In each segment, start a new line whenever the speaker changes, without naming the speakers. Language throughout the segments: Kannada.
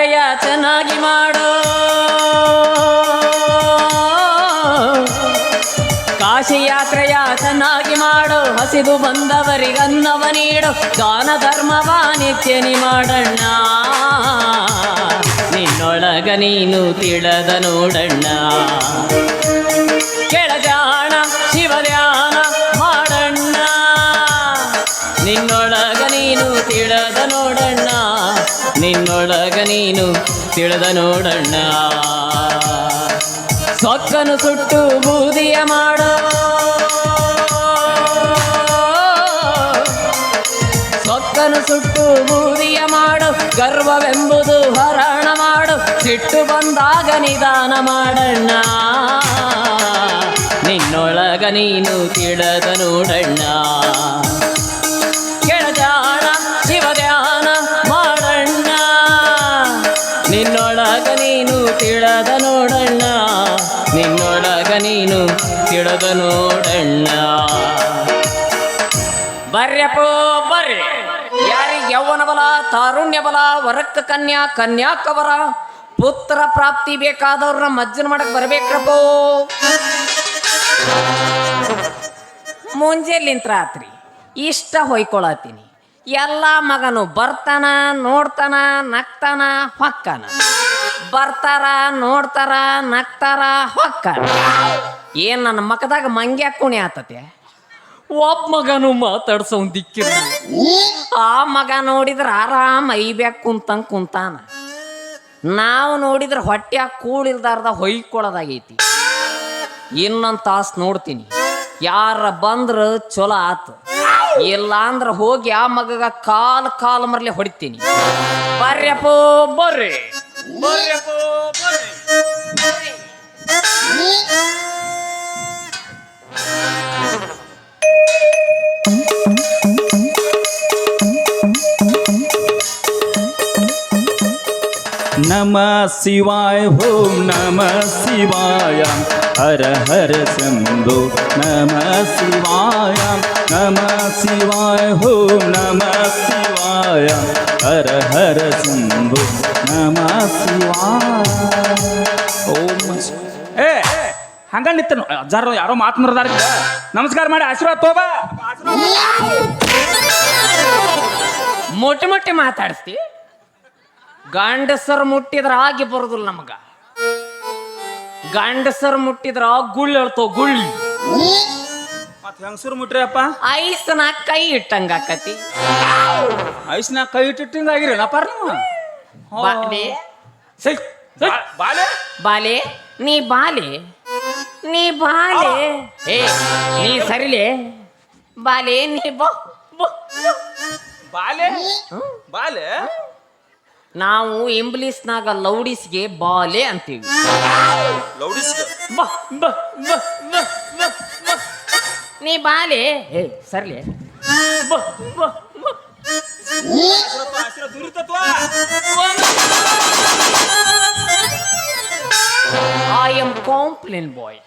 ಯಾತ್ರೆಯ ಚೆನ್ನಾಗಿ ಮಾಡೋ. ಕಾಶಿ ಯಾತ್ರೆಯ ಚೆನ್ನಾಗಿ ಮಾಡೋ. ಹಸಿದು ಬಂದವರಿಗನ್ನವ ನೀಡು. ದಾನ ಧರ್ಮವ ನಿತ್ಯನಿ ಮಾಡಣ್ಣ. ನಿನ್ನೊಳಗ ನೀನು ತಿಳದ ನೋಡಣ್ಣ. ಕೆಳಜಾಣ, ಶಿವಧ್ಯಾನ ಮಾಡಣ್ಣ. ನಿನ್ನೊಳಗ ನೀನು ತಿಳದ ನೋಡಣ್ಣ. ನಿನ್ನೊಳಗ ನೀನು ತಿಳಿದ ನೋಡಣ್ಣ. ಸೊಕ್ಕನು ಸುಟ್ಟು ಬೂದಿಯ ಮಾಡ. ಸೊಕ್ಕನು ಸುಟ್ಟು ಬೂದಿಯ ಮಾಡು, ಗರ್ವವೆಂಬುದು ಹರಣ ಮಾಡು, ಸಿಟ್ಟು ಬಂದಾಗ ನಿಧಾನ ಮಾಡಣ್ಣ. ನಿನ್ನೊಳಗ ನೀನು ತಿಳದ ನೋಡಣ್ಣ. ನೀನು ತಿಳದ ನೋಡಣ್ಣ. ನಿನ್ನೊಳಗ ನೀನು ತಿಳದ ನೋಡಣ್ಣ. ಬರ್ಯಪ್ಪೋ ಬರ್ರಿ. ಯಾರಿಗೆ ಯೌವನ ಬಲ, ತಾರುಣ್ಯ ಬಲ, ವರಕ್ಕ ಕನ್ಯಾ ಕನ್ಯಾಕವರ ಪುತ್ರ ಪ್ರಾಪ್ತಿ ಬೇಕಾದವ್ರನ್ನ ಮಜ್ಜನ ಮಾಡಕ್ ಬರ್ಬೇಕ್ರಪ್ಪೋ. ಮುಂಜಾನಿಂತ ರಾತ್ರಿ ಇಷ್ಟ ಹೊಯ್ಕೊಳತೀನಿ ಎಲ್ಲ ಮಗನು ಬರ್ತಾನ, ನೋಡ್ತಾನ, ನಗ್ತಾನ, ಹೊಕ್ಕನ. ಬರ್ತಾರ ನೋಡ್ತಾರ ನಗ್ತಾರ ಹೊಕ್ಕ. ಏನ್ ನನ್ನ ಮಕದಾಗ ಮಂಗೆ ಕುಣಿ ಆತತೆ? ಒಬ್ಬ ಮಗನು ಮಾತಾಡ್ಸೋ ದಿಕ್ಕಿರ ಆ ಮಗ ನೋಡಿದ್ರ ಆರಾಮ್ ಐಬ್ಯಾಕ್ ಕುಂತಂಗ್ ಕುಂತಾನ. ನಾವು ನೋಡಿದ್ರ ಹೊಟ್ಯಾಗ ಕೂಳಿಲ್ದಾರ್ದ ಹೊಯ್ಕೊಳ್ಳೋದಾಗೈತಿ ಇನ್ನೊಂದು ತಾಸು ನೋಡ್ತೀನಿ. ಯಾರ ಬಂದ್ರ ಚಲೋ ಆತು. ಇಲ್ಲ ಅಂದ್ರ ಹೋಗಿ ಆ ಮಗಗ ಕಾಲ್ ಕಾಲ್ ಮರ್ಲಿ ಹೊಡಿತೀನಿ. ಬರ್ರಪ್ಪ ಬರ್ರಿ. ಬರ್ಯಪ್ಪೋ ಬರ್ರಿ
ನಮ ಶಿವಾಯ ಓಂ ನಮ ಶಿವಾಯ ಹರ ಹರ ಶಂಭೋ ನಮ ಶಿವಾಯ ನಮ ಶಿವಾಯ ಓಂ ನಮ ಶಿವಾಯ ಹರ ಹರ ಶಂಭೋ ನಮ ಶಿವಾಯ ಓಂ ಏ ಹಂಗ ನಿತ್ತನು ಅಜ್ಜಾರ ಯಾರೋ ಮಾತನಾಡ್ದಾರ ನಮಸ್ಕಾರ ಮಾಡಿ ಆಶೀರ್ವಾದ ತೋಬಾ
ಮೊಟ್ಟೆ ಮೊಟ್ಟೆ ಮಾತಾಡಿಸ್ತಿ. ಗಂಡಸರು ಮುಟ್ಟಿದ್ರ ಆಗಿ ಬರುದಿಲ್ಲ ನಮಗ. ಗಂಡಸರು ಮುಟ್ಟಿದ್ರ ಗುಳ್ಳು ಹೇಳ್ತೋ ಗುಳ್ಳಿ.
ಮತ್ತೆ ಹೆಂಗಸರು ಮುಟ್ರಿಯಪ್ಪ
ಐಸನ ಕೈ ಇಟ್ಟಂಗ ಆಕತಿ.
ಐಸ್ನಾಗ ಕೈ ಇಟ್ಟಿಟ್ಟಂಗ ಆಗಿರಿ ನಪಾರ ನೀವು
ಬಾಲೆ.
ಸೈ ಬಾಲೆ?
ಬಾಲೆ ನೀ ಬಾಲೆ. ನೀ ಬಾಲೆ. ಏ ನೀ ಸರಿಲೆ. ಬಾಲೆ ನೀ ಬಾ ಬಾ, ಬಾ.
ಬಾಲೆ ಬಾಲೆ?
ನಾವು ಇಂಬ್ಲಿಸ್ನಾಗ ಲೌಡಿಸ್ಗೆ ಬಾಲೆ ಅಂತೀವಿ.
ಲೌಡಿಸ್
ಬಾ ಬಾ ಬಾ ಬಾ. ನೀ ಬಾಲೆ. ಏ ಸರ್ಲಿ. ಬಾ ಬಾ ಬಾ. ಐ ಎಂ ಕಾಂಪ್ಲೇನ್ ಬಾಯ್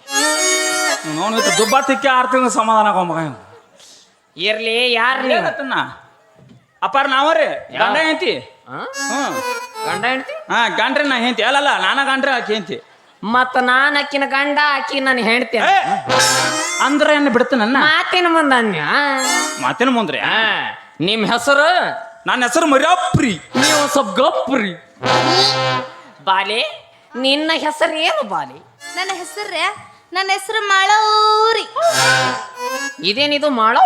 ನೋನು ಇಟ್ಟು ದುಬ್ಬ ತಿಕ್ಕಿ ಆರು ತಿಂಗಳು ಸಮಾಧಾನ ಮಗ ಇವ.
ಇರ್ಲಿ ಯಾರ್ ನೀವು
ಏನತ್ತನ್ನ ಅಪ್ಪಾರ ನಾವರಿ? ಗಂಡ ಹೆಂತಿ
ಆ?
ಹ್ಮ್
ಗಂಡ ಹೆಂಡ್ತಿ?
ಹಾ ಗಂಡ್ರೆ ನಾ ಹೆಂತಿ ಅಲ್ಲಲ್ಲ ನಾನ ಗಂಡ್ರೆ ಆಕಿ ಹೆಂತಿ
ಮತ್ತ ನಾನ್ ಅಕ್ಕಿನ ಗಂಡ ಆಕಿ ನಾನು ಹೆಂಡ್ತಿ
ಏ, ಅಂದ್ರ ಏನ್ ಬಿಡ್ತೇನನ್ನ
ಮಾತಿನ ಮುಂದ ಅನ್ಯ
ಮಾತಿನ ಮುಂದ್ರಿ?
ನಿಮ್ ಹೆಸರು?
ನನ್ನ ಹೆಸರು ಮರ್ಯಾಪ್ರಿ.
ನೀವು ಸ್ವಲ್ಪ ಗಪ್ರಿ ಬಾಲೆ ನಿನ್ನ ಹೆಸರು ಏನು ಬಾಲೆ?
ನನ್ನ ಹೆಸರು ನನ್ನ ಹೆಸರು ಮಾಳೂರಿ.
ಇದೇನಿದು ಮಾಡೋ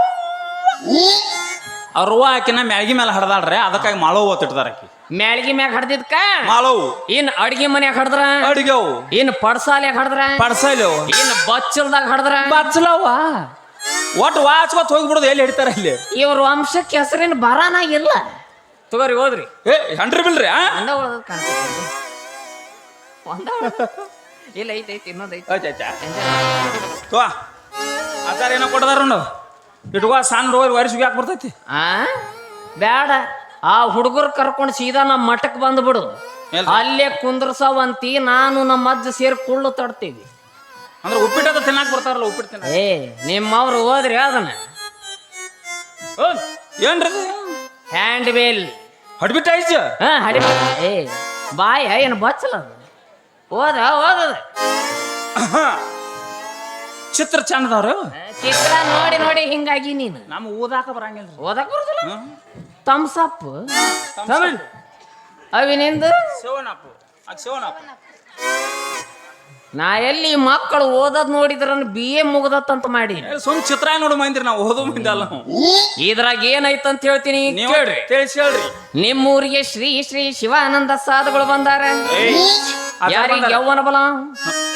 ಅವ್ರವ್ವ ಆಕಿನ ಮ್ಯಾಳ್ಗಿ ಮೇಲೆ ಹಡ್ದಾಳ್ರಿ ಅದಕ್ಕಾಗಿ ಮಾಳವ್ ಓತಿಡ್ತಾರ ಆಕಿ.
ಮ್ಯಾಳ್ಗಿ ಮ್ಯಾಗ ಹಡ್ದಿದ್ಕ?
ಮಾಳವು
ಇನ್ ಅಡ್ಗಿ ಮನ್ಯಾಗ ಹಡ್ದ್ರ?
ಅಡಿಗೆವು
ಇನ್ ಪಡ್ಸಾಲ್ಯಾಗ ಹಡ್ದ್ರ?
ಪಡ್ಸಲ್ಯವು
ಇನ್ ಬಚ್ಚಲ್ದಾಗ ಹಡ್ದ್ರ?
ಬಚ್ಚಲವ್ವ ಒಟ್ಟು ವಾಚ್ಕೊತ್ ಹೋಗ್ಬಿಡೋದು ಎಲ್ಲಿ ಹಿಡಿತಾರ ಇಲ್ಲಿ?
ಇವ್ರ ವಂಶಕ್ಕೆ ಹೆಸರಿನ ಬರಾನ ಇಲ್ಲ. ತಗೋರಿ ಹೋದ್ರಿ.
ಏ ಹಂಡ್ರಿ ಬಿಲ್ರಿ ಆ?
ಒಂದ ಉಳ್ದದ್ ಕಾಣ್ತೈತಿ. ಒಂದ ಉಳ್ದದ್. ಇಲ್ಲ ಐತಿ ಐತಿ.
ಆಯ್ತಾ ತೋ ಆಚಾರ ಏನೋ ಕೊಡದಾರ ನೋಡು. ಇಟ್ಕೋ ಸಣ್ಣ ರೋಗ ವರ್ಷಿಗೆ ಯಾಕೆ ಬರ್ತೈತಿ?
ಆ? ಬೇಡ ಆ ಹುಡುಗರು ಕರ್ಕೊಂಡು ಸೀದಾ ನಮ್ಮ ಮಠಕ್ಕೆ ಬಂದ್ಬಿಡು
ಎಲ್ರಿ?
ಅಲ್ಲೇ ಕುಂದ್ರಸವಂತಿ ನಾನು ನಮ್ಮ ಅಜ್ಜ ಸೇರಿ ಕುಳ್ಳು ತಡ್ತೀವಿ.
ಅಂದ್ರೆ ಉಪ್ಪಿಟ್ಟದ ತಿನ್ನಕ್ ಬರ್ತಾರಲ್ಲ ಉಪ್ಪಿಟ್ಟು ತಿನ್ನ
ಏ ನಿಮ್ಮವ್ರು ಹೋದ್ರಿ ಅದನ್ನ.
ಏನ್ರಿ
ಹ್ಯಾಂಡ್ ಬೇಲ್
ಹಡ್ಬಿಟ್ಟ ಐಜ್
ಹಾ ಹಡಿ ಏ ಬಾಯ ಏನು ಬಚ್ಚಲದು ಓದ ಓದದ
ಚಿತ್ರ ಚಂದದವ್ರು
ಚಿತ್ರ ನೋಡಿ ನೋಡಿ ಹಿಂಗಾಗಿ ನೀನು.
ನಮ್ಮ ಓದಾಕ ಬರಂಗಿಲ್ಲ
ಓದಾಕ ಬರುದಿಲ್ಲ. ತಮ್ಸಪ್ ಅವಿನಿಂದ?
ಶಿವನಪ್ಪ. ಅದು ಶಿವನಪ್ಪ.
ನಾ ಎಲ್ಲಿ ಮಕ್ಕಳು ಓದದ್ ನೋಡಿದ್ರ ಬಿ ಎ ಮುಗ್ದತ್ತಂತ ಮಾಡಿ.
ಸುಮ್ ಚಿತ್ರ ನೋಡು ಮಂದಿರಿ ನಾವು ಓದು ಮಂದಿ ಅಲ್ಲ
ಇದ್ರಾಗ ಏನೈತಂತ ಹೇಳ್ತೀನಿ ಕೇಳ್ರಿ.
ತಿಳಿಸಿ ಹೇಳ್ರಿ.
ನಿಮ್ಮೂರಿಗೆ ಶ್ರೀ ಶ್ರೀ ಶಿವಾನಂದ ಸಾಧುಗಳು ಬಂದಾರ. ಯಾರಿಗೆ ಯೌವನ ಬಲ?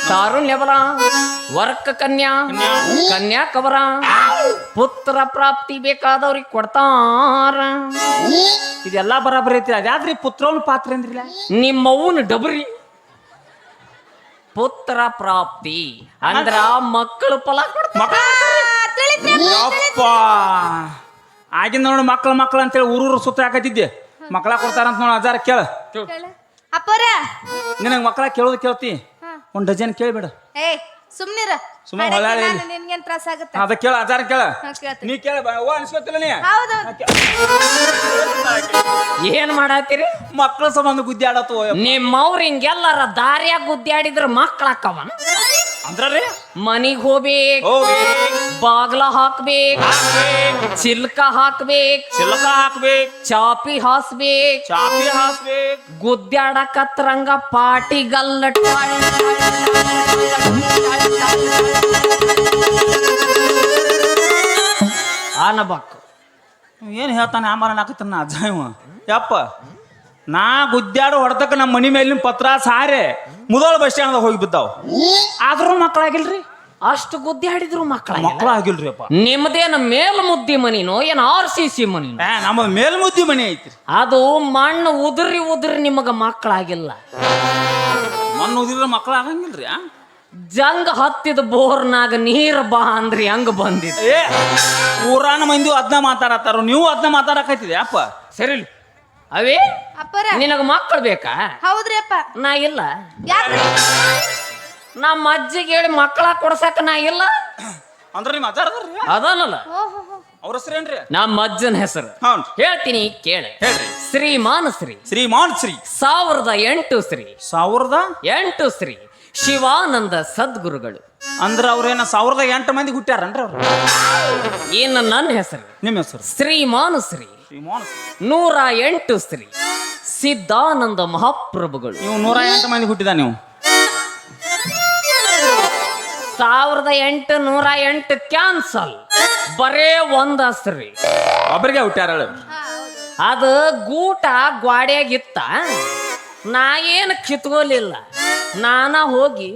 ತಾರುಣ್ಯ ಬಲ? ವರ್ಕ ಕನ್ಯಾ? ಕನ್ಯಾ. ಕವರ? ಪುತ್ರ ಪ್ರಾಪ್ತಿ ಬೇಕಾದವ್ರಿಗೆ ಕೊಡ್ತಾರ.
ಇದೆಲ್ಲ ಬರಾಬರಿ ಐತಿ. ಅದ್ಯಾದ್ರಿ ಪುತ್ರವನ್ ಪಾತ್ರ ಅಂದ್ರಿಲ್ಲ?
ನಿಮ್ಮವ್ವನ ಡಬರಿ. ಪುತ್ರ ಪ್ರಾಪ್ತಿ ಅಂದ್ರ ಮಕ್ಕಳು ಫಲ
ಆಗಿನ ನೋಡಿ ಮಕ್ಳು ಮಕ್ಳು ಅಂತೇಳಿ ಊರೂರು ಸುತ್ತ ಹಾಕತ್ತಿದ್ದೆ ಮಕ್ಕಳ ಕೊಡ್ತಾರಂತ ನೋಡಿ ಅಜಾರ ಕೇಳ.
ಅಪ್ಪರ
ನಿನಗೆ ಮಕ್ಕಳ ಕೇಳೋದು ಕೇಳ್ತಿ. ಒಂದ್ ಡಜನ್ ಕೇಳಿಬಿಡ.
ಏ ಸುಮ್ನಿರ.
ಸುಮ್ಮನೆ ಹೊಲಾಳಿ.
ನಿನ್ಗೇನ್ ತ್ರಾಸ ಆಗುತ್ತೆ?
ಅದ ಕೇಳ ಅದಾರ ಕೇಳ. ನೀ ಕೇಳ ಓ ಅನ್ಸ್ಕೊತಿಲ್ಲ ನೀ?
ಹೌದು.
ಏನ್ ಮಾಡತ್ತೀರಿ
ಮಕ್ಕಳ ಸಂಬಂಧ ಗುದ್ದಿ ಆಡತ್ತು
ನಿಮ್ಮವ್ರ ಹಿಂಗೆಲ್ಲರ ದಾರಿಯಾಗ ಗುದ್ದಾಡಿದ್ರ ಮಕ್ಕಳಾಕವನ
ಅಂದ್ರ ರೀ
ಮನಿಗ್ ಹೋಗ್ಬೇಕ್.
ಹೋಗಿ
ಬಾಗ್ಲ ಹಾಕ್ಬೇಕ್. ಚಿಲ್ಕ ಹಾಕ್ಬೇಕ್.
ಚಿಲ್ಲಕ ಹಾಕ್ಬೇಕು.
ಚಾಪಿ ಹಾಸ್ಬೇಕ್.
ಚಾಪಿ ಹಾಕ್ಬೇಕು
ಗುದ್ದಾಡಕತ್ರಂಗ ಪಾಟಿಗಲ್ಲ ಆನಬಕ್
ಏನು ಹೇಳ್ತಾನೆ? ಆಮಾರ ನಾಕತ್ತಾನ ಅಜ್ಜ ಇವ. ಯಪ್ಪ ನಾ ಗುದ್ದಾಡು ಹೊಡ್ತಕ್ಕ ನಮ್ಮ ಮನಿ ಮೇಲಿನ ಪತ್ರ ಸಾರೆ. ಮುದೋಳ ಬಸ್ ಸ್ಟ್ಯಾಂಡ್ ಹೋಗಿ ಬಿದ್ದಾವ. ಆದ್ರೂ ಮಕ್ಕಳಾಗಿಲ್ರಿ
ಅಷ್ಟು ಗುದ್ದಾಡಿದ್ರು ಮಕ್ಕಳ
ಮಕ್ಕಳ ಆಗಿಲ್ರಿ ಅಪ್ಪ
ನಿಮ್ದೇನ ಮೇಲ್ಮುದ್ದಿ ಮನಿನೋ ಏನ್ ಆರ್ ಸಿ ಸಿ ಮನಿನೋ
ಏ ನಮ್ಮ ಮೇಲ್ಮುದ್ದಿ ಮನಿ ಐತ್ರಿ.
ಅದು ಮಣ್ಣು ಉದುರಿ ಉದುರಿ ನಿಮಗ ಮಕ್ಕಳಾಗಿಲ್ಲ
ಮಣ್ಣು ಉದಿದ್ರೆ ಮಕ್ಕಳ ಆಗಂಗಿಲ್ರಿ ಆ?
ಜಂಗ್ ಹತ್ತಿದ ಬೋರ್ನಾಗ ನೀರ್ ಬಾ ಅಂದ್ರಿ ಹಂಗ ಬಂದಿದ್.
ಏ ಊರಾನ ಮಂದಿ ಅದನ್ನ ಮಾತಾಡತ್ತಾರ ನೀವು ಅದನ್ನ ಮಾತಾಡಕತ್ತಿದೆ ಅಪ್ಪ?
ಸರಿ ಅವೇ
ಅಪ್ಪರ.
ನಿನಗ ಮಕ್ಕಳು ಬೇಕಾ?
ಹೌದ್ರಿ ಅಪ್ಪ.
ನಾ ಇಲ್ಲ.
ಯಾಕ್ರಿ
ನಮ್ಮ ಅಜ್ಜಿಗೆ ಹೇಳಿ ಮಕ್ಕಳ ಕೊಡ್ಸಕ ನಾ ಇಲ್ಲ.
ಅಂದ್ರೆ ನೀವು ಮಾತಾಡದ್ರಿ
ಓಹೋ
ಅವ್ರ ಹೆಸರೇನ್ರಿ
ನಮ್ಮ ಅಜ್ಜನ ಹೆಸರು. ಹೇಳ್ತೀನಿ ಕೇಳಿ.
ಹೇಳ್ರಿ.
ಶ್ರೀಮಾನ್ ಶ್ರೀ.
ಶ್ರೀಮಾನ್ ಶ್ರೀ.
ಸಾವಿರದ ಎಂಟು ಶ್ರೀ.
ಸಾವಿರದ?
ಎಂಟು ಶ್ರೀ. ಶಿವಾನಂದ ಸದ್ಗುರುಗಳು.
ಅಂದ್ರ ಅವ್ರೇನ ಸಾವಿರದ ಎಂಟು ಮಂದಿ ಹುಟ್ಟ್ಯಾರನ್ರಿ ಅವ್ರು?
ಏನು ನನ್ನ ಹೆಸರು?
ನಿಮ್ಮ ಹೆಸರು?
ಶ್ರೀಮಾನ ಶ್ರೀ
ಶ್ರೀಮಾನ್
ನೂರ ಎಂಟು ಶ್ರೀ ಸಿದ್ಧಾನಂದ ಮಹಾಪ್ರಭುಗಳು.
ನೀವು ನೂರ ಎಂಟು ಮಂದಿ ಹುಟ್ಟಿದ ನೀವು?
ಸಾವಿರದ ಎಂಟು ನೂರ ಎಂಟು ಕ್ಯಾನ್ಸಲ್. ಬರೇ ಒಂದ ಹಸ್ರಿ
ಒಬ್ಬರಿಗೆ ಹುಟ್ಟ್ಯಾರ
ಅದು ಗೂಟ ಗ್ವಾಡ್ಯಾಗಿತ್ತ ನಾ ಏನು ಕಿತ್ಕೋಲಿಲ್ಲ. ನಾನ ಹೋಗಿ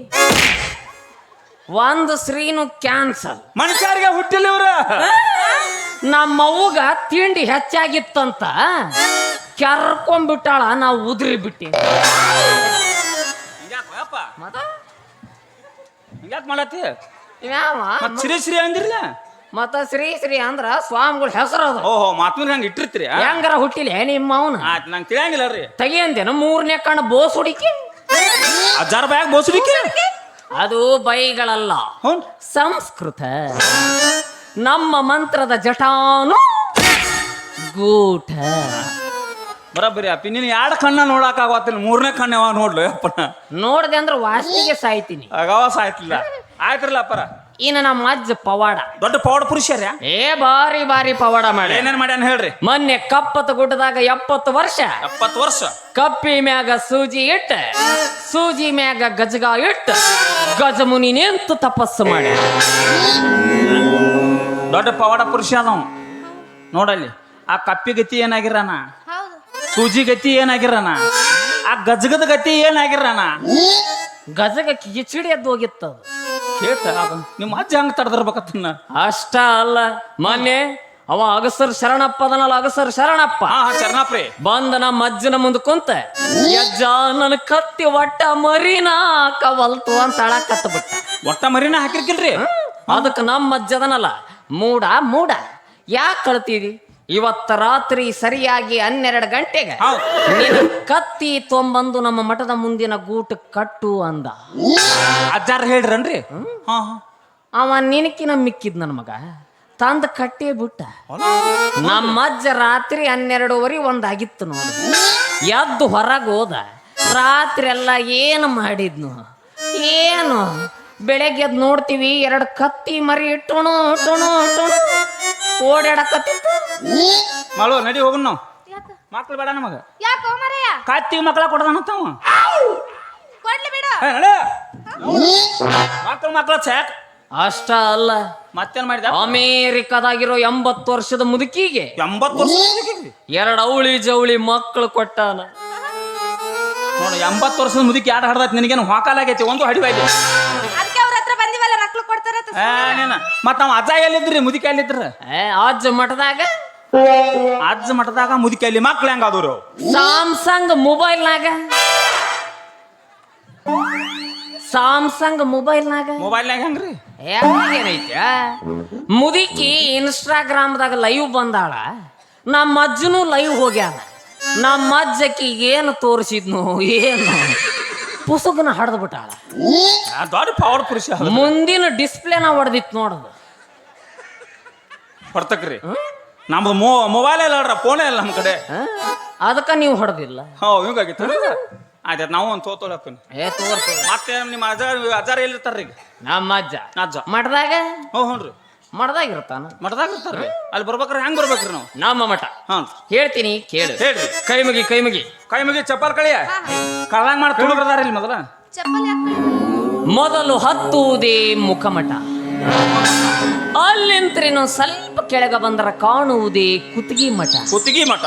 ಒಂದು ಶ್ರೀನು ಕ್ಯಾನ್ಸಲ್.
ಮನುಷ್ಯರಿಗೆ ಹುಟ್ಟಿಲ್ಲ ಇವ್ರ.
ನಮ್ಮವ್ಗ ತಿಂಡಿ ಹೆಚ್ಚಾಗಿತ್ತಂತ ಕೆರ್ಕೊಂಡ್ಬಿಟ್ಟಾಳ ನಾವು ಉದ್ರಿ ಬಿಟ್ಟಿ
ಹಿಂಗ್ಯಾಕ್ ಮಾಡತ್ತಿ?
ಯಾವ
ಮತ್ ಶ್ರೀ ಶ್ರೀ ಅಂದಿರ್ಲ?
ಮತ್ತ ಶ್ರೀ ಶ್ರೀ ಅಂದ್ರ ಸ್ವಾಮಿಗಳ ಹೆಸರು ಅದು
ಓಹೋ ಮಾತು ಹಂಗ ಇಟ್ಟಿರ್ತೀರಿ?
ಹೆಂಗಾರ ಹುಟ್ಟಿಲ್ಲ ನಿಮ್ಮ ಅವನ
ಆಯ್ತು ನಂಗೆ ತಿಳಿಯಂಗಿಲ್ಲ ರೀ.
ತಗಿಯಂದೇನು ಮೂರನೇ ಕಣ್ಣು ಬೋಸ್ ಹುಡುಕಿ
ಹಜಾರ್ ಬ್ಯಾಗ್ ಬೋಸಡಿಕೆ?
ಅದು ಬೈಗಳಲ್ಲ. ಸಂಸ್ಕೃತ. ನಮ್ಮ ಮಂತ್ರದ ಜಟಾನು ಗೂಟ.
ಬರಬ್ಬರಿ ಅಪ್ಪಿ ನೀನು ಎರಡು ಕಣ್ಣ ನೋಡಕ್ ಆಗತ್ತಿಲ್ಲ ಮೂರನೇ ಕಣ್ಣ ಯಾವಾಗ ನೋಡ್ಲು ಅಪ್ಪ
ನೋಡ್ದೆ ಅಂದ್ರೆ ವಾಸ್ತಿಗೆ ಸಾಯ್ತೀನಿ.
ಅಗವಾಸ ಸಾಯ್ತಿಲ್ಲ. ಆಯ್ತಿರಲ್ಲ ಅಪ್ಪರ?
ಇನ್ನು ನಮ್ಮ ಅಜ್ಜ ಪವಾಡ.
ದೊಡ್ಡ ಪವಾಡ ಪುರುಷರ್ಯಾ
ಏ ಬಾರಿ ಬಾರಿ ಪವಾಡ ಮಾಡಿ
ಏನೇನ್ ಮಾಡ್ಯಾನ ಹೇಳ್ರಿ?
ಮೊನ್ನೆ ಕಪ್ಪತ್ತು ಗುಡ್ಡದಾಗ ಎಪ್ಪತ್ತು ವರ್ಷ.
ಎಪ್ಪತ್ತು ವರ್ಷ.
ಕಪ್ಪಿ ಮ್ಯಾಗ ಸೂಜಿ ಇಟ್ಟ ಸೂಜಿ ಮ್ಯಾಗ ಗಜಗ ಇಟ್ಟ ಗಜಮುನಿ ನಿಂತು ತಪಸ್ಸು ಮಾಡಿ
ದೊಡ್ಡ ಪವಾಡ ಪುರುಷ ಅದಾವ ನೋಡಲ್ಲಿ ಆ ಕಪ್ಪಿ ಗತಿ ಏನಾಗಿರಣ
ಹೌದು.
ಸೂಜಿ ಗತಿ ಏನಾಗಿರಣ ಆ ಗಜಗದ ಗತಿ ಏನಾಗಿರಣ
ಗಜಗ ಕಿಚಿಡಿ ಎದ್ದು ಹೋಗಿತ್ತದು
ಕೇಳ್ತ ನಿಮ್ಮ ಅಜ್ಜ ಹಂಗ ತಡೆದಿರ್ಬೇಕತ್ತನ್ನ.
ಅಷ್ಟ ಅಲ್ಲ ಮೊನ್ನೆ ಅವ ಅಗಸರ್ ಶರಣಪ್ಪ ಅದನಲ್ಲ ಅಗಸರ್ ಶರಣಪ್ಪ.
ಹಾ ಹಾ ಚರ್ನಾಪ್ರಿ
ಬಂದ ನಮ್ಮ ಅಜ್ಜನ ಮುಂದೆ ಕುಂತ ಅಜ್ಜ ನನ್ನ ಕತ್ತಿ ಒಟ್ಟ ಮರಿನ ಕವಲ್ತು ಅಂತ ಅಳಕತ್ತ ಬಿಟ್ಟ
ಒಟ್ಟ ಮರಿನ ಹಾಕಿರ್ಕಿಲ್ರಿ?
ಅದಕ್ಕೆ ನಮ್ಮ ಅಜ್ಜದನಲ್ಲ ಮೂಡ ಮೂಡ ಯಾಕೆ ಕಳ್ತೀರಿ ಇವತ್ತ ರಾತ್ರಿ ಸರಿಯಾಗಿ ಹನ್ನೆರಡು ಗಂಟೆಗೆ ಕತ್ತಿ ತೊಂಬಂದು ನಮ್ಮ ಮಠದ ಮುಂದಿನ ಗೂಟ ಕಟ್ಟು ಅಂದ.
ಅಜ್ಜಾರ ಹೇಳ್ರನ್ರಿ?
ಅವ ನಿನಕಿನ ಮಿಕ್ಕಿದ್ ನನ್ನ ಮಗ. ತಂದ ಕಟ್ಟೇ ಬಿಟ್ಟ. ನಮ್ಮ ಅಜ್ಜ ರಾತ್ರಿ ಹನ್ನೆರಡುವರೆ ಒಂದಾಗಿತ್ತು ನೋಡಿ. ಎದ್ದು ಹೊರಗೆ ಹೋದ. ರಾತ್ರಿ ಎಲ್ಲ ಏನು ಮಾಡಿದ್ನು? ಏನು? ಬೆಳಗ್ಗೆ ಎದ್ದು ನೋಡ್ತೀವಿ ಎರಡು ಕತ್ತಿ ಮರಿ ಇಟ್ಟೋಣ ಟುಣು ಟುಣು ಓಡಾಡಕತ್ತಿತ್ತು
ಮಳು ನಡಿ ಹೋಗ ನಾವು.
ಯಾಕ?
ಮಕ್ಳು ಬೇಡ ನಮಗ.
ಯಾಕೋ ಮರಯ್ಯ
ಕತ್ತಿ ಮಕ್ಕಳ ಕೊಡದಾನಂತಾವ
ಕೊಡ್ಲಿ ಬಿಡು.
ಮಕ್ಳು ಮಕ್ಳ ಚಾಕ್.
ಅಷ್ಟ ಅಲ್ಲ.
ಮತ್ತೇನ್ ಮಾಡಿದ?
ಅಮೇರಿಕಾದಾಗಿರೋ ಎಂಬತ್ತು ವರ್ಷದ ಮುದುಕಿಗೆ.
ಎಂಬತ್ತು ವರ್ಷ ಮುದುಕಿಗೆ.
ಎರಡು ಅವಳಿ ಜವಳಿ ಮಕ್ಕಳು ಕೊಟ್ಟಾನ.
ನೋಡು ಎಂಬತ್ತು ವರ್ಷದ ಮುದುಕಿ ಯಾರು ಹಡ್ದೈತಿ ನಿನಗೇನು ಹಾಕಾಲಾಗೈತಿ ಒಂದು ಹಡಿವಾಯ್ತು ಮತ್ತ ಅವ ಅಜ್ಜ ಎಲ್ಲಿದ್ರಿ? ಮುದುಕಿ ಎಲ್ಲಿದ್ರ?
ಏ ಅಜ್ಜ ಮಠದಾಗ?
ಅಜ್ಜ ಮಠದಾಗ ಮುದುಕಿ ಅಲ್ಲಿ ಮಕ್ಳು ಹೆಂಗಾದವ್ರು
ಸಾಮ್ಸಂಗ್ ಮೊಬೈಲ್ನಾಗ ಸಾಮ್ಸಂಗ್ ಮೊಬೈಲ್ನಾಗ
ಮೊಬೈಲ್ನಾಗ ಹೆಂಗ್ರಿ?
ಏನೈತೆ ಮುದುಕಿ ಇನ್ಸ್ಟಾಗ್ರಾಮ್ದಾಗ ಲೈವ್ ಬಂದಾಳ. ನಮ್ಮ ಅಜ್ಜನೂ ಲೈವ್ ಹೋಗ್ಯಾನ. ನಮ್ಮ ಅಜ್ಜಕಿ ಏನು ತೋರಿಸಿದ್ನು ಏನು. ಪುಸ್ತಕನ ಹಡ್ದು ಬಿಟ್ಟಾಳ
ಆ ದೊಡ್ಡ ಪವರ್ ಪುರುಷ
ಮುಂದಿನ ಡಿಸ್ಪ್ಲೇನ ಹೊಡೆದಿತ್ತು ನೋಡುದು
ಹೊರ್ತಕ್ರಿ ನಮ್ದು ಮೋ ಮೊಬೈಲ್ ಇಲ್ಲ ಅಲ್ರ ಫೋನೇ ಇಲ್ಲ ನಮ್ಮ ಕಡೆ.
ಅದಕ್ಕೆ ನೀವು ಹೊಡೆದಿಲ್ಲ.
ಹೋ ಹಿಂಗಾಗಿತ್ತು ಆಯ್ತು ನಾವು ಒಂದು ತೋತೋಳಪ್ಪನ
ಏ ತೋರ್ತು
ಮತ್ತೆ ನಿಮ್ಮ ಅಜ್ಜ ಅಜ್ಜಾರ ಎಲ್ಲಿರ್ತಾರ್ರಿ ಈಗ
ನಮ್ಮ ಅಜ್ಜ.
ಅಜ್ಜ.
ಮಠದಾಗ?
ಹ್ಞೂ ಹ್ಞೂ ರೀ
ಮಠದಾಗ ಇರ್ತಾನ
ಮಠದಾಗ ಇರ್ತಾರ್ರಿ ಅಲ್ಲಿ ಬರ್ಬೇಕ್ರಿ ಹೆಂಗ್ ಬರ್ಬೇಕ್ರಿ ನಾವು.
ನಮ್ಮ ಮಠ.
ಹಾಂ.
ಹೇಳ್ತೀನಿ ಕೇಳು.
ಹೇಳ್ರಿ.
ಕೈ ಮುಗಿ ಕೈ ಮುಗಿ.
ಕೈ ಮುಗಿ ಚಪ್ಪಲ್ ಕಳಿಯ. ಕಳ್ದಂಗ್ ಮಾಡಿ ತುಳುಗ್ರದಾರ ಇಲ್ಲಿ ಮೊದಲ.
ಚಪ್ಪಲ್ ಯಾಕೆ ಬಿಡು?
ಮೊದಲು ಹತ್ತುವುದೇ ಮುಖಮಠ. ಅಲ್ಲಿಂತ್ರೇನು ಸ್ವಲ್ಪ ಕೆಳಗ ಬಂದ್ರ ಕಾಣುವುದೇ ಕುತ್ತಿಗೆ ಮಠ.
ಕುತ್ತಿಗೆ ಮಠ.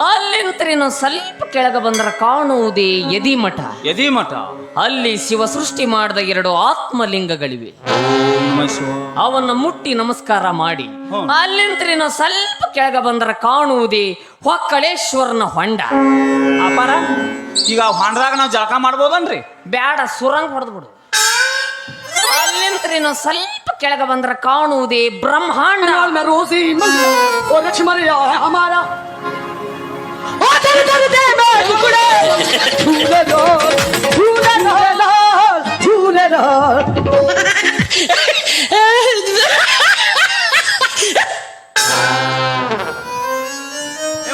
ಅಲ್ಲಿಂತ್ರೇನು ಸ್ವಲ್ಪ ಕೆಳಗ ಬಂದ್ರೆ ಕಾಣುವುದೇ ಯದಿಮಠ. ಯದಿಮಠ.
ಯದಿ ಮಠ
ಅಲ್ಲಿ ಶಿವ ಸೃಷ್ಟಿ ಮಾಡಿದ ಎರಡು ಆತ್ಮಲಿಂಗಗಳಿವೆ. ಅವನ್ನ ಮುಟ್ಟಿ ನಮಸ್ಕಾರ ಮಾಡಿ.
ಅಲ್ಲಿಂತ್ರಿನ
ಅಲ್ಲಿಂತ್ರೇನು ಸ್ವಲ್ಪ ಕೆಳಗ ಬಂದ್ರ ಕಾಣುವುದೇ ಹೊಕ್ಕಳೇಶ್ವರನ ಹೊಂಡ.
ಅಪಾರ? ಈಗ ಹೊಂಡದಾಗ ನಾವು ಜಳಕ ಮಾಡ್ಬೋದನ್ರಿ?
ಬ್ಯಾಡ ಸುರಂಗ್ ಹೊಡೆದ್ಬಿಡು ಅಲ್ಲಿಂತ್ರೇನು ಸ್ವಲ್ಪ ಕೆಳಗ ಬಂದ್ರೆ ಕಾಣುವುದೇ ಬ್ರಹ್ಮಾಂಡ.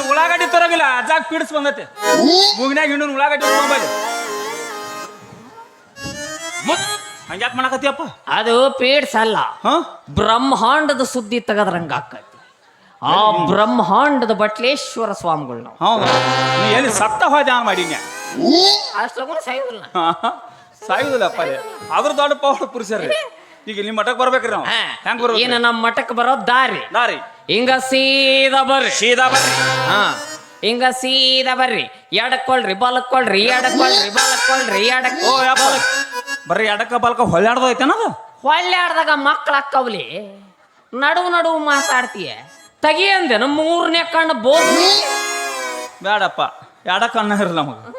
ಉಳ್ಳಾಗಡ್ಡಿ ತರೋಗಿಲ್ಲ ಅಜ್ಜಾಗ ಪೀಡಿಸ್ ಬಂದೈತೆ. ಮೂಗಿನಾಗ ಹಿಂಡು ಉಳ್ಳಾಗಡ್ಡಿ ಮೊಬೈಲ್ ಹಂಗ್ಯಾಕ್ ಮಾಡಕತ್ತೀಯಪ್ಪ?
ಅದು ಪೇಡ್ಸ್ ಅಲ್ಲ
ಹಾ?
ಬ್ರಹ್ಮಾಂಡದ ಸುದ್ದಿ ತೆಗದ್ರಂಗ ಆಕತಿ. ಆ ಬ್ರಹ್ಮಾಂಡದ ಬಟ್ಲೇಶ್ವರ ಸ್ವಾಮಿಗಳು ನಾವು.
ಹೌದು. ನೀ ಎಲ್ಲಿ ಸತ್ತ ಹೋದ ಮಾಡಿ
ಅಷ್ಟೊಂದು ಸಾಯುದಿಲ್ಲ
ಸಾಯುದಿಲ್ಲಪ್ಪ ಅಲ್ಲಿ ಅದ್ರ ದೊಡ್ಡ ಪವರ್ ಪುರುಷರ್ರಿ ಈಗ ನಿಮ್ಮ ಮಠಕ್ಕೆ ಬರ್ಬೇಕ್ರಿ ನಾವು. ಹೆಂಗ್ ಬರೋದು?
ಏನ ನಮ್ಮ ಮಠಕ್ಕೆ ಬರೋ ದಾರಿ.
ದಾರಿ.
ಹಿಂಗ ಸೀದಾ ಬರ್ರಿ.
ಸೀದಾ ಬರ್ರಿ.
ಹಾ. ಹಿಂಗ ಸೀದಾ ಬರ್ರಿ. ಎಡಕ್ಕೊಳ್ರಿ ಬಲಕ್ಕೊಳ್ರಿ ಎಡಕ್ಕೊಳ್ರಿ ಬಲಕ್ಕೊಳ್ರಿ ಎಡಕ್
ಓ ಯಪ್ಪ ಬರ್ರಿ ಎಡಕ್ಕ ಬಲ್ಕ ಹೊಳ್ಯಾಡ್ದು ಐತೇನದು
ಹೊಳ್ಳಾಡ್ದಾಗ ಮಕ್ಳ ಅಕ್ಕವ್ಲಿ. ನಡುವು ನಡುವು ಮಾತಾಡ್ತೀಯ. ತಗಿ ಅಂದೇನ ಮೂರನೇ ಕಣ್ಣು ಬೋದ್
ಬೇಡಪ್ಪ ಎಡ ಕಣ್ಣು ಇರಲ್ಲ ನಮಗೆ.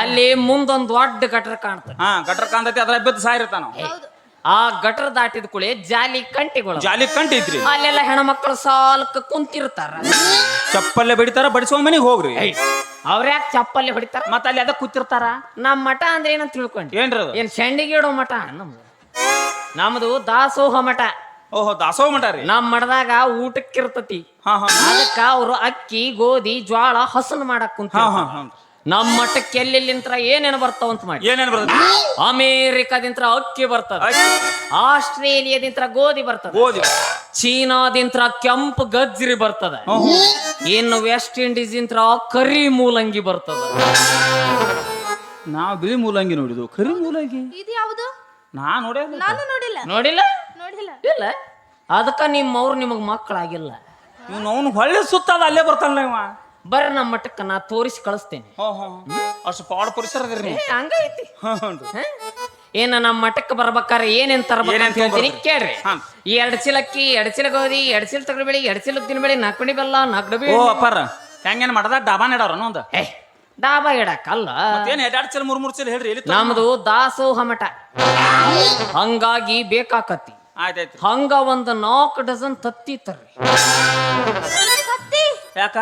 ಅಲ್ಲಿ ಮುಂದೊಂದು ದೊಡ್ಡ ಗಟ್ರ ಕಾಣ್ತದೆ.
ಹಾ ಗಟ್ರ ಕಾಣ್ತೈತಿ ಅದ್ರ ಬಿದ್ದು ಸಾಯಿರ್ತಾನ
ಹೌದು
ಆ ಗಟ್ರ ದಾಟಿದ ಕುಳಿ ಜಾಲಿ ಕಂಟಿಗಳು.
ಜಾಲಿ ಕಂಟೈತ್ರಿ
ಅಲ್ಲೆಲ್ಲ ಹೆಣ್ಮಕ್ಳು ಸಾಲ್ಕ ಕುಂತಿರ್ತಾರ.
ಚಪ್ಪಲ್ಲೇ ಬಡಿತಾರ ಬಡಿಸುವ ಮನೆಗೆ ಹೋಗ್ರಿ.
ಅವ್ರ್ಯಾಕ್ ಚಪ್ಪಲ್ಲಿ ಹೊಡಿತಾರ?
ಮತ್ತ ಅಲ್ಲಿ ಅದಕ್ಕೆ ಕೂತಿರ್ತಾರ?
ನಮ್ಮ ಮಠ ಅಂದ್ರೆ ಏನಂತ ತಿಳ್ಕೊಂಡಿ.
ಏನ್ರಿ ಅದು
ಏನ್ ಶಂಡಿಗೆ ಇಡೋ ಮಠ ನಮ್ದು. ನಮ್ದು ದಾಸೋಹ ಮಠ.
ಓಹೋ ದಾಸೋ ಮಠ ರೀ?
ನಮ್ ಮಠದಾಗ ಊಟಕ್ಕಿರ್ತತಿ.
ಹಾ ಹಾ.
ಅದಕ್ಕ ಅವ್ರು ಅಕ್ಕಿ ಗೋಧಿ ಜ್ವಾಳ ಹಸನ್ ಮಾಡಕ್ ಕುಂತ
ಹಾ ಹಾ ಹಾ
ನಮ್ ಮಠಕ್ಕೆ ಎಲ್ಲೆಲ್ಲಿಂತ್ರ ಏನೇನು ಬರ್ತಾವ ಅಂತ ಮಾಡಿ.
ಏನೇನ್ ಬರ್ತದೆ?
ಅಮೇರಿಕಾದಿಂತ್ರ ಅಕ್ಕಿ ಬರ್ತದ.
ಆಸ್ಟ್ರೇಲಿಯಾದಿಂತ
ಆಸ್ಟ್ರೇಲಿಯಾದಿಂತ್ರ ಗೋಧಿ ಬರ್ತದ.
ಗೋಧಿ.
ಚೀನಾದಿಂತ್ರ ಕೆಂಪು ಗಜ್ರಿ ಬರ್ತದ. ಇನ್ನು ವೆಸ್ಟ್ ಇಂಡೀಸ್ ಇಂತ್ರ ಕರಿ ಮೂಲಂಗಿ ಬರ್ತದ.
ನಾವು ಬಿಳಿ ಮೂಲಂಗಿ ನೋಡಿದ್ವು. ಕರಿ ಮೂಲಂಗಿ?
ಇದು ಯಾವುದು?
ನಾ ನೋಡೇ
ನಾನು ನೋಡಿಲ್ಲ
ನೋಡಿಲ್ಲ.
ನೋಡಿಲ್ಲ?
ಇಲ್ಲ. ಅದಕ್ಕ ನಿಮ್ಮವ್ರು ನಿಮಗೆ ಮಕ್ಕಳಾಗಿಲ್ಲ.
ಇವ್ನು ಅವ್ನು ಹೊಳ್ಳಿ ಸುತ್ತದ ಅಲ್ಲೇ ಬರ್ತಾನಲ್ಲ ಇವ.
ಬರ್ರಿ ನಮ್ಮ ಮಟ್ಟಕ್ಕೆ ನಾ ತೋರಿಸಿ ಕಳಿಸ್ತೇನೆ.
ಹೋ ಹೋ ಅಷ್ಟು ಪಾಡ ಪರಿಸರ ಅದಿರಿ
ಏ, ಹಂಗೈತಿ
ಹ್ಞೂ
ಹ? ಏನ ನಮ್ಮ ಮಠಕ್ಕೆ ಬರ್ಬೇಕಾರೆ ಏನೇನ್ ತರ್ಬೇಕು
ಏನೇನ್
ಅಂತ ಹೇಳ್ತೀನಿ? ಕೇಳ್ರಿ.
ಹಾ.
ಈ ಎರಡ್ ಚೀಲ ಅಕ್ಕಿ ಎರಡ್ ಚೀಲ ಗೋಧಿ ಎರಡ್ ಚೀಲ ಬೆಳಿ ಎರಡ್ ಚೀಲ ಉದ್ದಿನ ಬೆಳಿ ನಾಲ್ಕು ಕಣಿ ಬೆಲ್ಲ ನಾಲ್ಕು ಡಬ್ಬಿ
ಓ ಅಪ್ಪಾರ ಹೆಂಗೇನ್ ಮಾಡದ? ಡಾಬಾ ನೆಡೋರ ಒಂದು
ಏ ಡಾಬಾ ಇಡಕ್ಕಲ್ಲ.
ಏನ್ ಎರಡ್ ಚೀಲ ಮೂರ್ ಮೂರ್ ಚೀಲ ಹೇಳ್ರಿ ಎಲ್ಲಿ
ನಮ್ದು ದಾಸೋಹ ಮಠ. ಹಂಗಾಗಿ ಬೇಕಾಕತಿ.
ಆಯ್ತಾಯ್ತು.
ಹಂಗ ಒಂದು ನಾಲ್ಕು ಡಜನ್ ತತ್ತಿ ತರ್ರಿ.
ತತ್ತಿ?
ಯಾಕ?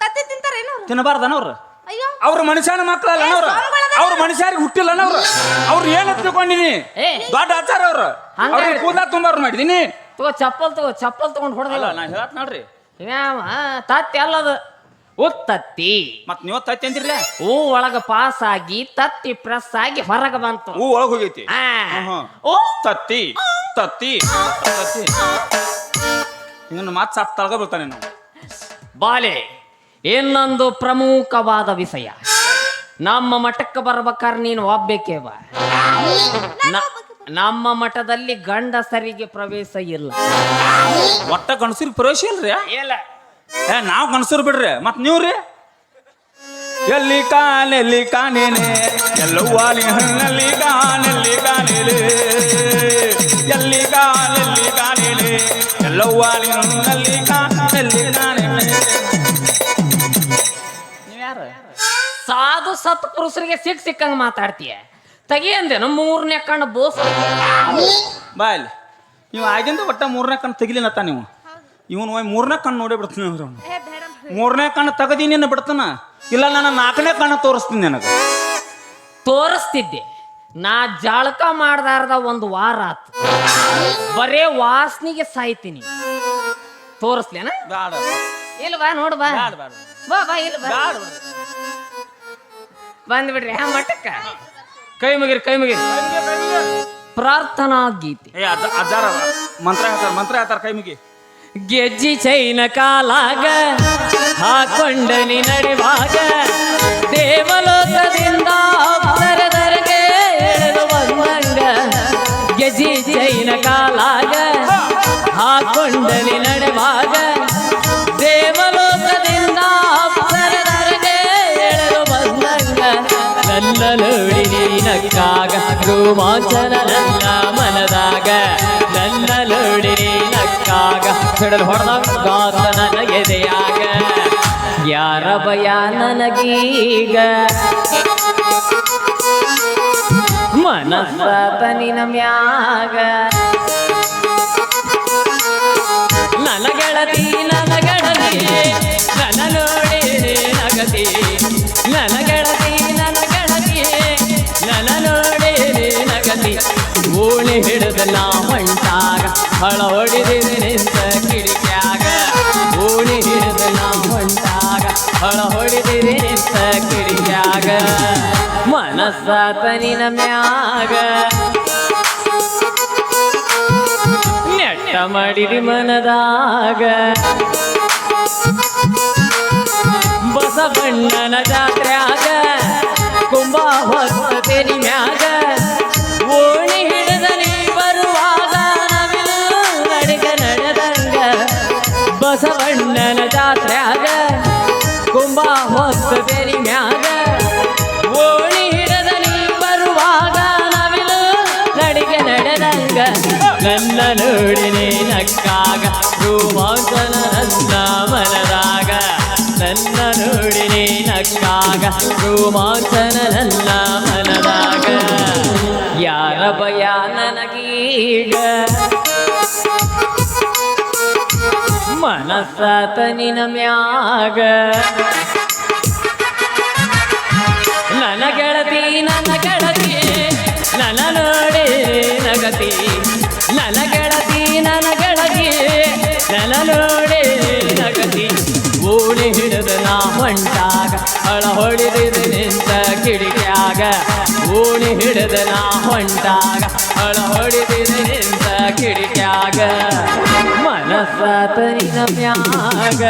ತತ್ತಿ ತಿಂತಾರೇನು ಅವ್ರು?
ತಿನ್ನಬಾರ್ದನ ಅವ್ರ
ಅಯ್ಯೋ.
ಅವ್ರ ಮನುಷ್ಯನ ಮಕ್ಕಳಲ್ಲ ಅವ್ರು
ಅವ್ರ
ಅವ್ರ ಮನುಷ್ಯರಿಗೆ ಹುಟ್ಟಿಲ್ಲ ಅವ್ರು ಅವ್ರು ಏನ್ ತಿಳ್ಕೊಂಡಿನಿ
ಏ.
ದೊಡ್ಡ ಆಚಾರ ಅವ್ರು.
ಹಂಗ
ಅವ್ರಿಗೆ. ಕೂದಲ ತುಂಬಾರು ಮಾಡಿದೀನಿ.
ತಗೋ ಚಪ್ಪಲ್ ತಗೋ ಚಪ್ಪಲ್ ತಗೊಂಡ್ ಹೊಡೆದಲ್ಲ.
ಅಲ್ಲ ನಾ ಹೇಳತ್ ನೋಡ್ರಿ.
ಯಾವ ತತ್ತಿ ಅಲ್ಲದ. ಉತ್ತತ್ತಿ
ಮತ್ ನೀವು ತತ್ತಿ ಅಂತೀರ
ಹೂ ಒಳಗ ಪಾಸ್ ಆಗಿ ತತ್ತಿ ಪ್ರೆಸ್ ಆಗಿ ಹೊರಗ ಬಂತು.
ಹೂ ಒಳಗ ಹೋಗೈತಿ.
ಆ.
ಆಹಾ.
ಓ.
ತತ್ತಿ ತತ್ತಿ ತತ್ತಿ. ಇವನು ಮಾತ್ ಸಾಫ್ ತಳಗ ಬರ್ತಾನೆ ನಾವು
ಬಾಲೆ ಇನ್ನೊಂದು ಪ್ರಮುಖವಾದ ವಿಷಯ. ನಮ್ಮ ಮಠಕ್ಕೆ ಬರ್ಬೇಕಾದ್ರೆ ನೀನು ಒಬ್ಬೇಕೇವ ಬಾ. ನ- ನಮ್ಮ ಮಠದಲ್ಲಿ ಗಂಡಸರಿಗೆ ಪ್ರವೇಶ ಇಲ್ಲ.
ಒಟ್ಟ ಗಂಡಸರಿಗೆ ಪ್ರವೇಶ ಇಲ್ರಿ?
ಇಲ್ಲ.
ಏ ನಾವು ಗಣಸರು ಬಿಡ್ರಿ. ಮತ್ತೆ ನೀವು ರೀ? ಎಲ್ಲಿ ಕಾನೆಲ್ಲಿ ಕಾನೇನೆ? ಎಲ್ಲವ್ವಾಲಿ ಹಣ್ಣಲ್ಲಿ ಕಾನೆಲ್ಲಿ ಕಾನೇನೆ? ಎಲ್ಲಿ ಕಾನೆಲ್ಲಿ ಕಾನೇನೆ? ಎಲ್ಲವ್ವಾಲಿ ಹಣ್ಣಲ್ಲಿ ಕಾನೆಲ್ಲಿ ಕಾನೇನೆ?
ನೀವ್ಯಾರು ಸಾಧು ಸತ್ಪುರುಷರಿಗೆ ಸಿಕ್ ಸಿಕ್ಕಂಗ ಮಾತಾಡ್ತೀಯ. ತೆಗಿ ಅಂದೇನು ಮೂರನೇ ಕಣ್ಣು ಬೋಸ್.
ಬಾ ಇಲ್ಲಿ. ನೀವು ಆಗಿಂದ ಒಟ್ಟ ಮೂರನೇ ಕಣ್ಣು ತೆಗಿಲಿನತ್ತ ನೀವು. ಇವನು ಒಯ್ ಮೂರನೇ ಕಣ್ಣು ನೋಡೇ ಬಿಡ್ತೀನಿ ಅಂದ್ರೆ ಅವ್ನು. ಮೂರನೇ ಕಣ್ಣು ತೆಗದಿ ನಿನ್ನ ಬಿಡ್ತಾನ? ಇಲ್ಲ ನಾನು ನಾಲ್ಕನೇ ಕಣ್ಣು ತೋರಿಸ್ತೀನಿ ನನಗೆ.
ತೋರಿಸ್ತಿದ್ದೆ. ನಾ ಜಳಕ ಮಾಡ್ದಾರ್ದ ಒಂದು ವಾರ ಆತು. ಬರೇ ವಾಸನಿಗೆ ಸಾಯ್ತೀನಿ. ತೋರಿಸ್ಲೇನ?
ಬೇಡ
ಇಲ್ಲ ಬಾ ನೋಡು ಬಾ. ಬಾ ಬಾ ಇಲ್ಲ ಬಾ.
ಬೇಡ
ಬಂದ್ಬಿಡ್ರಿ ಹಾ ಮಟ್ಟಕ್ಕ ಕೈ ಮುಗಿರಿ ಕೈ ಮುಗಿರಿ. ಪ್ರಾರ್ಥನಾ ಗೀತೆ.
ಏ ಅಜ್ಜ ಅಜ್ಜಾರ ಮಂತ್ರ ಹೇಳ್ತಾರ ಮಂತ್ರ ಹೇಳ್ತಾರ ಕೈ ಮುಗಿ.
ಗೆಜ್ಜಿ ಚೈನ ಕಾಲಾಗ, ಹಾಕೊಂಡನಿ ನಡೆವಾಗ, ದೇವಲೋಕದಿಂದ ಅಪ್ಸರದರೆಗೆ ಎಳೆದು ಬಂದಂಗ. ಗೆಜ್ಜಿ ಚೈನ ಕಾಲಾಗ, ಹಾಕೊಂಡನಿ ನಡೆವಾಗ, ದೇವಲೋಕದಿಂದ ಅಪ್ಸರದರೆಗೆ ಎಳೆದು ಬಂದಂಗ. ನನ್ನ ನೋಡಿ ನೀನಕ್ಕಾಗ ರೋಮಾಂಚನ ನನ್ನ ಮನದಾಗ. ನನ್ನ ನೀನಕ್ಕಾಗ ಸಿಡಲು ಹೊಡೆದಂಗಾತ ನನ್ನ ಎದೆಯಾಗ ಯಾರ ಭಯ ನನಗೀಗ? ಮನಸ್ಸ ಮ್ಯಾಗ. ನನ್ನ ಗೆಳತಿ ನನ್ನ ಗೆಳತಿ ನೋಡಿ ನಗತಿ. ನನ್ನ ಗೆಳತಿ ನನ್ನ ಗೆಳತಿ ನೋಡಿ ನಗತಿ. ಓಣಿ ಹಿಡಿದ ನಾ ಹೊಂಟಾಗ ಹಳ ಹೊಡಿದಿದೆ ನಿಂತ ಕಿಡಿಕ್ಯಾಗ. ಓಣಿ ಹಿಡಿದು ನಾ ಹೊಂಟಾಗ. ಹಳ ಹೊಡಿದಿದೆ ನಿಂತ ಕಿಡಿಕ್ಯಾಗ. ಮನಸ್ಸ ತನಿನ ಮ್ಯಾಗ ನೆಟ್ಟ ಮಾಡಿದಿ ಮನದಾಗ. ಬಸವಣ್ಣನ ಜಾತ್ರ್ಯಾಗ ನೋಡಿ ನೀನಕ್ಕಾಗ ನಕ್ಕಾಗ ರೋಮಾಂಚನ ನನ್ನ ಮನದಾಗ. ನನ್ನ ನೋಡಿ ನೀನಕ್ಕಾಗ ನಕ್ಕಾಗ ರೋಮಾಂಚನ ನನ್ನ ಮನದಾಗ. ಯಾರ ಭಯ ನನಗೀಗ? ಮನಸ್ಸ ತನಿನ ಮ್ಯಾಗ. ನನ್ನ ಗೆಳತಿ ನನ್ನ ಗೆಳತಿ, ನನ್ನ ನೋಡಿ ನಗತಿ. ಹೊಂಟಾಗ ಅಳ ಹೊಡಿದಿದೆ ನಿಂತ ಕಿಡಿಕ್ಯಾಗ. ಓಣಿ ಹಿಡಿದ ನಾ ಹೊಂಟಾಗ. ಅಳ ಹೊಡಿದಿದೆ ನಿಂತ ಕಿಡಿಕ್ಯಾಗ. ಮನಸ್ಸ ತನಿನ ಮ್ಯಾಗ.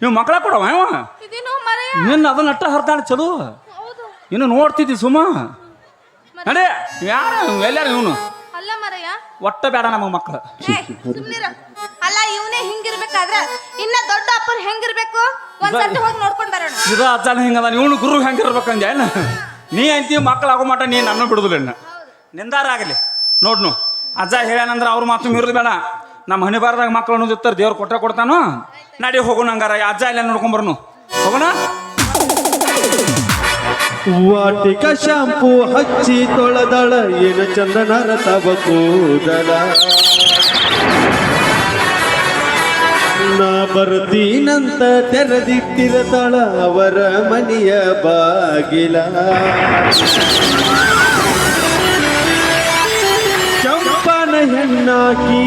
ನೀವು ಮಕ್ಕಳ ಕೊಡವ ಇವ
ಇದೇನು ಮರೆಯ?
ನಿನ್ನ ಅದನ್ನ ಅಟ್ಟ ಹರ್ದಾಳ ಚಲೋ.
ಹೌದು.
ಇನ್ನು ನೋಡ್ತಿದ್ದಿ ಸುಮ್ಮ ನಡೆ ಯಾರು? ಎಲ್ಲಾರು ಇವನು.
ಅಲ್ಲ ಮರೆಯ
ಒಟ್ಟ ಬೇಡ ನಮ್ಮ ಮಕ್ಕಳು
ಏ ಸುಮ್ನಿರ. ಅಲ್ಲ ಇವನೇ ಹಿಂಗಿರ್ಬೇಕಾದ್ರ ಇನ್ನ ದೊಡ್ಡ ಅಪ್ಪನ್ ಹೆಂಗಿರ್ಬೇಕು? ಒಂದ್ಸತಿ ಹೋಗಿ ನೋಡ್ಕೊಂಡ್ ಬರೋಣ.
ಇದು ಅಜ್ಜನ ಹಿಂಗದ ಇವನು ಗುರು ಹೆಂಗಿರ್ಬೇಕಂದ ಏನ? ನೀ ಅಂತೀವಿ ಆಗೋ ಮಟ ನೀ ನನ್ನ ಬಿಡುದಿಲ್ಲ ಇನ್ನ. ನಿಂದಾರ ಆಗಲಿ. ನೋಡ್ನು. ಅಜ್ಜ ಹೇಳ್ಯಾನಂದ್ರ ಅವ್ರ ಮಾತು ಮೀರುದು ಬೇಡ. ನಮ್ಮ ಹನಿ ಬಾರದಾಗ ಮಕ್ಕಳು ಅನ್ನೋದು ದೇವ್ರ ಕೊಟ್ಟ ಕೊಡ್ತಾನು? ನಡಿ ಹೋಗೋಣ ಹಂಗಾರ ಅಜ್ಜ ಇಲ್ಲ ನೋಡ್ಕೊಂಬರ್ನು ಹೋಗೋಣ?
ವಾಟಿಕ ಶಾಂಪು ಹಚ್ಚಿ ತೊಳೆದಳ, ಏನು ಚಂದನ ರಥವ ಕೂದಲ ನಾ ಬರ್ತೀನಂತ ತೆರೆದಿಟ್ಟಿರತಾಳ ಅವರ ಮನೆಯ ಬಾಗಿಲ. ಚಂಪನ ಹೆಣ್ಣಾಕಿ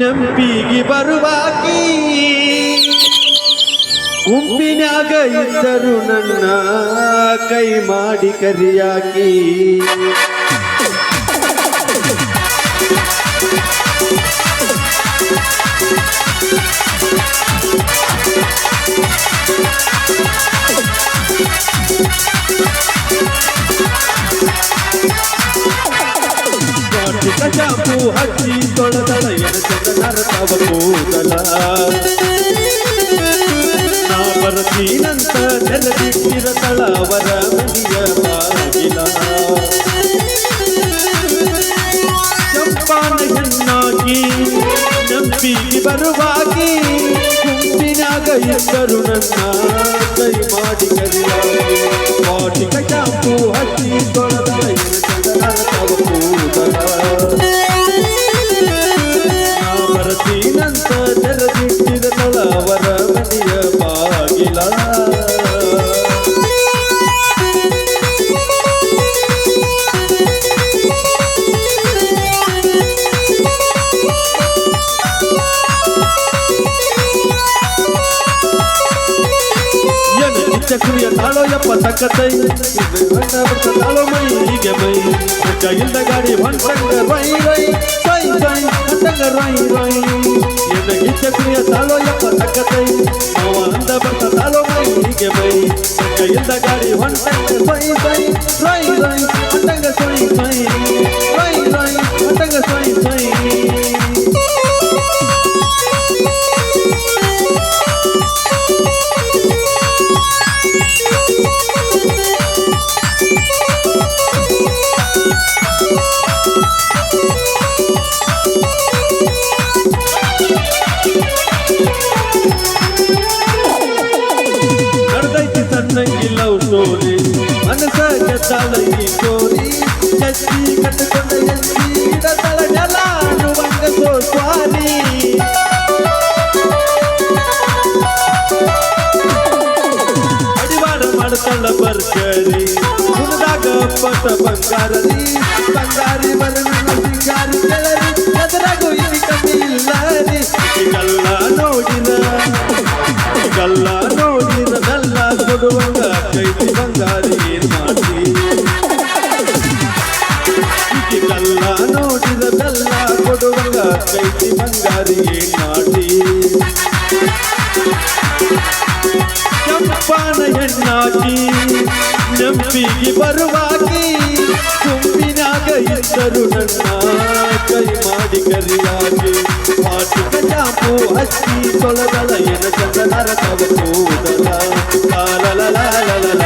ನಂಬಿಗೆ ಬರುವಾಕಿ ಗುಂಪಿನ್ಯಾಗ ಇದ್ದರು ನನ್ನ ಕೈ ಮಾಡಿ ಕರಿಯಾಕಿ. ಕಾರ್ತಿಕ ಶಾಂಪು ಹಚ್ಚಿ ತೊಳೆದಳ ಎನ ಚಂದನರ ತವ ಕೂದಲ. ನೆಲದಿಟ್ಟಿರತಳ ಅವರ ಮನೆಯ ಬಾಗಿಲ ಚಂಪಾನ ಹೆಣ್ಣಾಗಿ ನಂಬಿ ಬರುವಾಗಿ ಗುಂಪಿನಾಗ ಇದ್ದರು ನನ್ನ ಕೈ ಮಾಡಿ ಕರಿಯಾಗಿ. ವಾಟಿಕ ಶಾಂಪು ಹಚ್ಚಿ ಚಕ್ರಿಯ ತಾಳೋ ಯಪ್ಪ ತಕ್ಕತೈ ತಾಳೋ ಮೈ ಹೀಗೆ ಮೈ ಕೈಯಿಂದ ಗಾಡಿ ಹೊಂಟಂಗ ರೈ ರೈ ಸೈ ಸೈ ಹೊಂಟಂಗ ರೈ ರೈ ಎನ್ನಗಿ ಚಕ್ರಿಯ ತಾಳೋ ಯಪ್ಪ ತಕ್ಕತೈ ಮಾವ ಅಂದ ಬರ್ತ ತಾಳೋ ಮೈ ಹೀಗೆ ಮೈ ಕೈಯಿಂದ ಗಾಡಿ ಹೊಂಟಂಗ ಸೈ ಸೈ ರೈ ರೈ ಹೊಂಟಂಗ ಸೈ ಸೈ ರೈ ರೈ ಹೊಂಟಂಗ ಸೈ ಸೈ ನಲ್ಲ ಕೊಡುವಂಗ ಕೈತಿ ಬಂಗಾರಿ ಏನ್ ಮಾಡಿ ಗಲ್ಲ ನೋಡಿದ ಬೆಲ್ಲ ಕೊಡುವಂಗ ಕೈತಿ ಬಂಗಾರಿ ಏನ್ ಮಾಡಿ ಕೆಂಪಾನ ಹೆಣ್ಣಾಗಿ ನಂಬಿಗೆ ಬರುವಾಗಿ ಗುಂಪಿನಾಗ ಇದ್ದರು ನನ್ನ ಕೈ ಮಾಡಿ ಕರಿಯಾಗಿ ಪಾಟಿಕ ಚಾಪು ಹಚ್ಚಿ ತೊಳೆದಳ ಎನ ಚಂದನರ ತವ ಕೂದಲ. ಲಾಲ ಲಾಲ ಲಾಲ